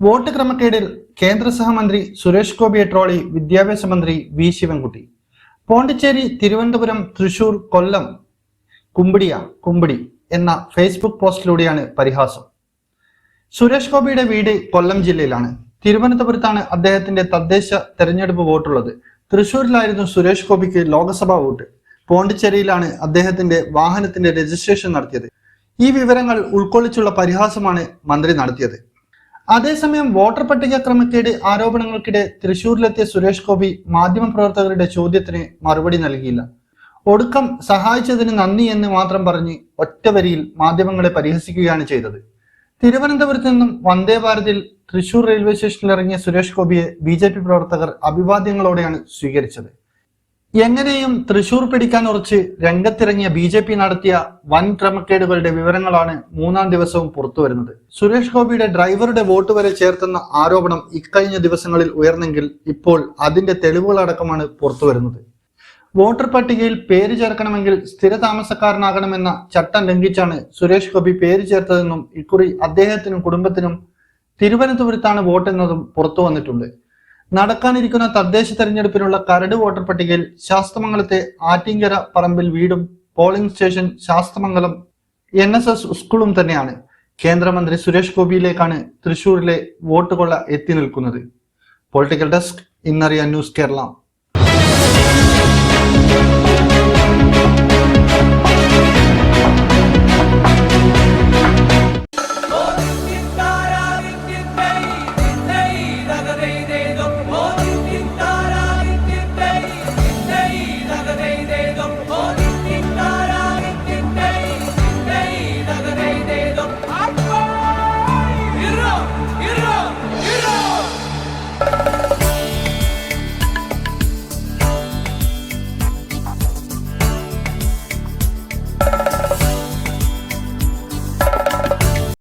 Vote ക്രമക്കേടിൽ കേന്ദ്ര സഹമന്ത്രി സുരേഷ് ഗോപിയെ ട്രോളി വിദ്യാഭ്യാസ മന്ത്രി വി ശിവൻകുട്ടി. പോണ്ടിച്ചേരി തിരുവനന്തപുരം തൃശൂർ കൊല്ലം കുമ്പിടിയ കുമ്പിടി എന്ന ഫേസ്ബുക്ക് പോസ്റ്റിലൂടെയാണ് പരിഹാസം. സുരേഷ് ഗോപിയുടെ വീട് കൊല്ലം ജില്ലയിലാണ്. തിരുവനന്തപുരത്താണ് അദ്ദേഹത്തിന്റെ തദ്ദേശ തെരഞ്ഞെടുപ്പ് വോട്ടുള്ളത്. തൃശൂരിലായിരുന്നു സുരേഷ് ഗോപിക്ക് ലോക്സഭാ വോട്ട്. പോണ്ടിച്ചേരിയിലാണ് അദ്ദേഹത്തിന്റെ വാഹനത്തിന്റെ രജിസ്ട്രേഷൻ നടത്തിയത്. ഈ വിവരങ്ങൾ ഉൾക്കൊള്ളിച്ചുള്ള പരിഹാസമാണ് മന്ത്രി നടത്തിയത്. അതേസമയം വോട്ടർ പട്ടിക ക്രമക്കേട് ആരോപണങ്ങൾക്കിടെ തൃശൂരിലെത്തിയ സുരേഷ് ഗോപി മാധ്യമപ്രവർത്തകരുടെ ചോദ്യത്തിന് മറുപടി നൽകിയില്ല. ഒടുക്കം സഹായിച്ചതിന് നന്ദി എന്ന് മാത്രം പറഞ്ഞ് ഒറ്റവരിയിൽ മാധ്യമങ്ങളെ പരിഹസിക്കുകയാണ് ചെയ്തത്. തിരുവനന്തപുരത്ത് നിന്നും വന്ദേ ഭാരതിൽ തൃശൂർ റെയിൽവേ സ്റ്റേഷനിൽ ഇറങ്ങിയ സുരേഷ് ഗോപിയെ ബി പ്രവർത്തകർ അഭിവാദ്യങ്ങളോടെയാണ് സ്വീകരിച്ചത്. എങ്ങനെയും തൃശൂർ പിടിക്കാൻ ഉറച്ച് രംഗത്തിറങ്ങിയ ബി ജെ പി നടത്തിയ വൻ ക്രമക്കേടുകളുടെ വിവരങ്ങളാണ് മൂന്നാം ദിവസവും പുറത്തുവരുന്നത് സുരേഷ് ഗോപിയുടെ ഡ്രൈവറുടെ വോട്ട് വരെ ചേർത്തെന്ന ആരോപണം ഇക്കഴിഞ്ഞ ദിവസങ്ങളിൽ ഉയർന്നെങ്കിൽ ഇപ്പോൾ അതിന്റെ തെളിവുകളടക്കമാണ് പുറത്തു വരുന്നത്. വോട്ടർ പട്ടികയിൽ പേര് ചേർക്കണമെങ്കിൽ സ്ഥിര താമസക്കാരനാകണമെന്ന ചട്ടം ലംഘിച്ചാണ് സുരേഷ് ഗോപി പേര് ചേർത്തതെന്നും ഇക്കുറി അദ്ദേഹത്തിനും കുടുംബത്തിനും തിരുവനന്തപുരത്താണ് വോട്ടെന്നതും പുറത്തു വന്നിട്ടുണ്ട്. നടക്കാനിരിക്കുന്ന തദ്ദേശ തെരഞ്ഞെടുപ്പിനുള്ള കരട് വോട്ടർ പട്ടികയിൽ ശാസ്തമംഗലത്തെ ആറ്റിങ്കര പറമ്പിൽ വീടും polling station Sasthamangalam N S S സ്കൂളും തന്നെയാണ്. കേന്ദ്രമന്ത്രി സുരേഷ് ഗോപിയിലേക്കാണ് തൃശൂരിലെ വോട്ട് കൊള്ള എത്തി നിൽക്കുന്നത്. പൊളിറ്റിക്കൽ ഡെസ്ക് ഇന്നറിയ ന്യൂസ് കേരള.